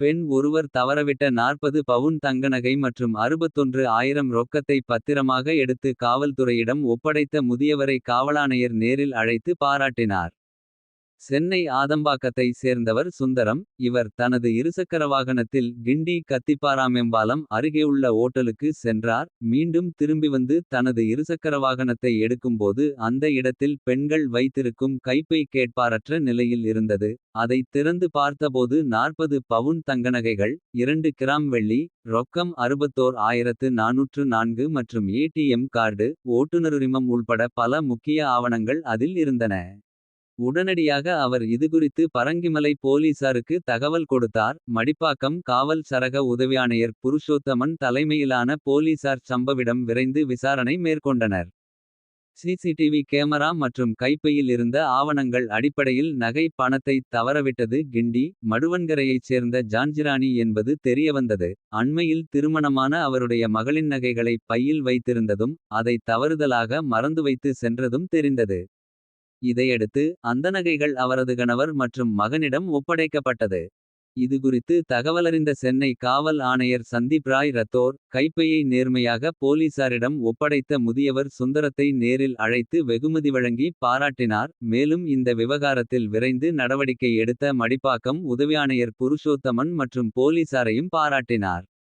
பெண் ஒருவர் தவறவிட்ட 40 பவுன் தங்கநகை மற்றும் 61 ஆயிரம் ரொக்கத்தை பத்திரமாக எடுத்து காவல்துறையிடம் ஒப்படைத்த முதியவரை காவலாணையர் நேரில் அழைத்து பாராட்டினார். சென்னை ஆதம்பாக்கத்தை சேர்ந்தவர் சுந்தரம். இவர் தனது இருசக்கர வாகனத்தில் கிண்டி கத்திப்பாராமெம்பாலம். அருகேயுள்ள ஓட்டலுக்கு சென்றார் மீண்டும் திரும்பி வந்து. தனது இருசக்கர வாகனத்தை எடுக்கும்போது அந்த இடத்தில். பெண்கள் வைத்திருக்கும் கைப்பை கேட்பாரற்ற நிலையில் இருந்தது. அதை திறந்து பார்த்தபோது 40 பவுன் தங்கநகைகள். இரண்டு கிராம் வெள்ளி ரொக்கம் 61404 மற்றும் ஏடிஎம் கார்டு. ஓட்டுநருரிமம் உள்பட பல முக்கிய ஆவணங்கள் அதில் இருந்தன. உடனடியாக அவர் இதுகுறித்து பரங்கிமலை போலீசாருக்கு தகவல் கொடுத்தார். மடிப்பாக்கம் காவல் சரக உதவியாணையர் புருஷோத்தமன் தலைமையிலான. போலீசார் சம்பவிடம் விரைந்து விசாரணை மேற்கொண்டனர். சிசிடிவி கேமரா மற்றும் கைப்பையில் இருந்த ஆவணங்கள் அடிப்படையில். நகை பணத்தை தவறவிட்டது கிண்டி. மடுவன்கரையைச் சேர்ந்த ஜான்ஜிராணி என்பது தெரியவந்தது. அண்மையில் திருமணமான அவருடைய மகளின் நகைகளை பையில் வைத்திருந்ததும். அதை தவறுதலாக மறந்து வைத்து சென்றதும் தெரிந்தது. இதையடுத்து அந்த நகைகள் அவரது கணவர் மற்றும் மகனிடம் ஒப்படைக்கப்பட்டது. இதுகுறித்து தகவலறிந்த சென்னை காவல் ஆணையர் சந்தீப் ராய் ரத்தோர். கைப்பையை நேர்மையாக போலீசாரிடம் ஒப்படைத்த முதியவர் சுந்தரத்தை நேரில் அழைத்து வெகுமதி வழங்கி பாராட்டினார். மேலும் இந்த விவகாரத்தில் விரைந்து நடவடிக்கை எடுத்த மடிப்பாக்கம் உதவியாணையர் புருஷோத்தமன் மற்றும் போலீசாரையும் பாராட்டினார்.